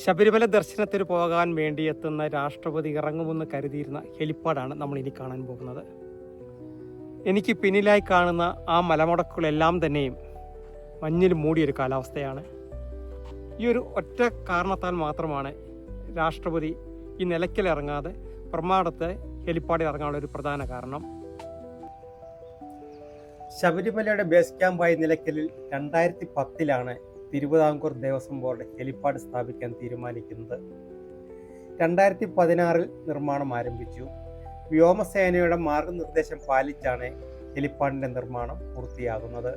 ശബരിമല ദർശനത്തിന് പോകാൻ വേണ്ടി എത്തുന്ന രാഷ്ട്രപതി ഇറങ്ങുമെന്ന് കരുതിയിരുന്ന ഹെലിപ്പാഡാണ് നമ്മൾ ഇനി കാണാൻ പോകുന്നത്. എനിക്ക് പിന്നിലായി കാണുന്ന ആ മലമുടക്കുകളെല്ലാം തന്നെയും മഞ്ഞിൽ മൂടിയൊരു കാലാവസ്ഥയാണ്. ഈ ഒരു ഒറ്റ കാരണത്താൽ മാത്രമാണ് രാഷ്ട്രപതി ഈ നിലയ്ക്കലിറങ്ങാതെ പ്രമാടത്തെ ഹെലിപ്പാഡിൽ ഇറങ്ങാനുള്ള ഒരു പ്രധാന കാരണം. ശബരിമലയുടെ ബേസ് ക്യാമ്പായ നിലയ്ക്കലിൽ രണ്ടായിരത്തി പത്തിലാണ് തിരുവിതാംകൂർ ദേവസ്വം ബോർഡ് ഹെലിപ്പാഡ് സ്ഥാപിക്കാൻ തീരുമാനിക്കുന്നത്. രണ്ടായിരത്തി പതിനാറിൽ നിർമ്മാണം ആരംഭിച്ചു. വ്യോമസേനയുടെ മാർഗനിർദ്ദേശം പാലിച്ചാണ് ഹെലിപ്പാഡിന്റെ നിർമ്മാണം പൂർത്തിയാകുന്നത്.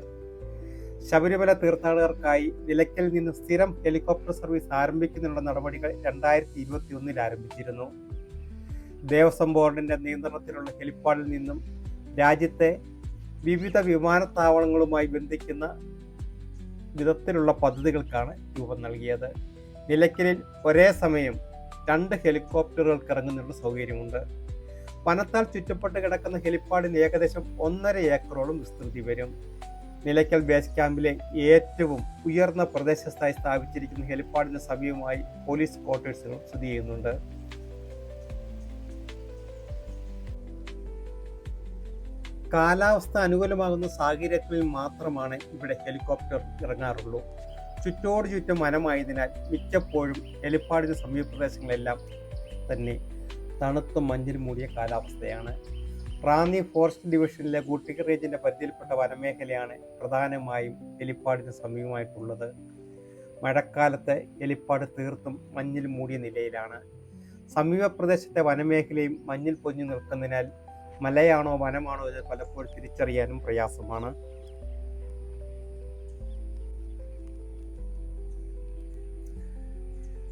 ശബരിമല തീർത്ഥാടകർക്കായി നിലയ്ക്കൽ നിന്ന് സ്ഥിരം ഹെലികോപ്റ്റർ സർവീസ് ആരംഭിക്കുന്നതിനുള്ള നടപടികൾ രണ്ടായിരത്തി ഇരുപത്തി ഒന്നിൽ ആരംഭിച്ചിരുന്നു. ദേവസ്വം ബോർഡിന്റെ നിയന്ത്രണത്തിലുള്ള ഹെലിപ്പാഡിൽ നിന്നും രാജ്യത്തെ വിവിധ വിമാനത്താവളങ്ങളുമായി ബന്ധിക്കുന്ന വിധത്തിലുള്ള പദ്ധതികൾക്കാണ് രൂപം നൽകിയത്. നിലയ്ക്കലിൽ ഒരേ സമയം രണ്ട് ഹെലികോപ്റ്ററുകൾ ഇറങ്ങുന്നതിനുള്ള സൗകര്യമുണ്ട്. വനത്താൽ ചുറ്റപ്പെട്ട് കിടക്കുന്ന ഹെലിപ്പാഡിന് ഏകദേശം ഒന്നര ഏക്കറോളം വിസ്തൃതി വരും. നിലയ്ക്കൽ ബേസ് ക്യാമ്പിലെ ഏറ്റവും ഉയർന്ന പ്രദേശത്തായി സ്ഥാപിച്ചിരിക്കുന്ന ഹെലിപ്പാഡിന് സമീപമായി പോലീസ് ക്വാർട്ടേഴ്സുകൾ സ്ഥിതി ചെയ്യുന്നുണ്ട്. കാലാവസ്ഥ അനുകൂലമാകുന്ന സാഹചര്യത്തിൽ മാത്രമാണ് ഇവിടെ ഹെലികോപ്റ്റർ ഇറങ്ങാറുള്ളൂ. ചുറ്റോട് ചുറ്റും വനമായതിനാൽ മിക്കപ്പോഴും ഹെലിപ്പാഡിന് സമീപ പ്രദേശങ്ങളെല്ലാം തന്നെ തണുത്ത മഞ്ഞിൽ മൂടിയ കാലാവസ്ഥയാണ്. റാന്നി ഫോറസ്റ്റ് ഡിവിഷനിലെ ഗുട്ടിക റേഞ്ചിന്റെ പരിധിയിൽപ്പെട്ട വനമേഖലയാണ് പ്രധാനമായും ഹെലിപ്പാടിന് സമീപമായിട്ടുള്ളത്. മഴക്കാലത്ത് ഹെലിപ്പാട് തീർത്തും മഞ്ഞിൽ മൂടിയ നിലയിലാണ്. സമീപ പ്രദേശത്തെ വനമേഖലയും മഞ്ഞിൽ പൊഞ്ഞു നിൽക്കുന്നതിനാൽ മലയാണോ വനമാണോ ഇത് പലപ്പോഴും തിരിച്ചറിയാനും പ്രയാസമാണ്.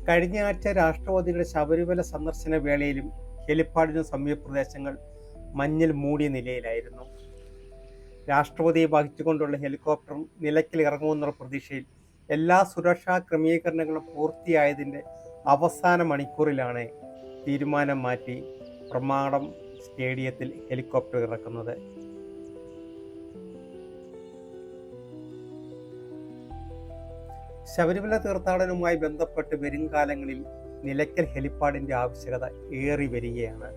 കഴിഞ്ഞ ആഴ്ച രാഷ്ട്രപതിയുടെ ശബരിമല സന്ദർശന വേളയിലും ഹെലിപ്പാഡിന് സമീപ പ്രദേശങ്ങൾ മഞ്ഞിൽ മൂടിയ നിലയിലായിരുന്നു. രാഷ്ട്രപതിയെ വഹിച്ചുകൊണ്ടുള്ള ഹെലികോപ്റ്ററും നിലയ്ക്കിൽ ഇറങ്ങുമെന്നുള്ള പ്രതീക്ഷയിൽ എല്ലാ സുരക്ഷാ ക്രമീകരണങ്ങളും പൂർത്തിയായതിന്റെ അവസാന മണിക്കൂറിലാണ് തീരുമാനം മാറ്റി. പ്രമാടം സ്റ്റേഡിയത്തിൽ ഹെലികോപ്റ്റർ ഇറക്കുന്നത്. ശബരിമല തീർത്ഥാടനവുമായി ബന്ധപ്പെട്ട് വരുംകാലങ്ങളിൽ നിലയ്ക്കൽ ഹെലിപ്പാഡിന്റെ ആവശ്യകത ഏറി വരികയാണ്.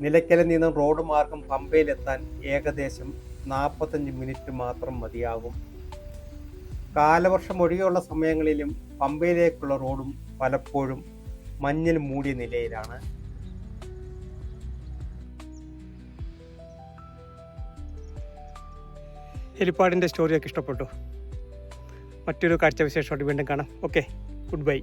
നിലയ്ക്കലിൽ നിന്നും റോഡ് മാർഗം പമ്പയിലെത്താൻ ഏകദേശം നാൽപ്പത്തഞ്ച് മിനിറ്റ് മാത്രം മതിയാകും. കാലവർഷം ഒഴികെയുള്ള സമയങ്ങളിലും പമ്പയിലേക്കുള്ള റോഡും പലപ്പോഴും മഞ്ഞിൽ മൂടിയ നിലയിലാണ്. ഹെലിപ്പാഡിന്റെ സ്റ്റോറിയൊക്കെ ഇഷ്ടപ്പെട്ടു. മറ്റൊരു കാഴ്ചവിശേഷമായിട്ട് വീണ്ടും കാണാം. Okay good bye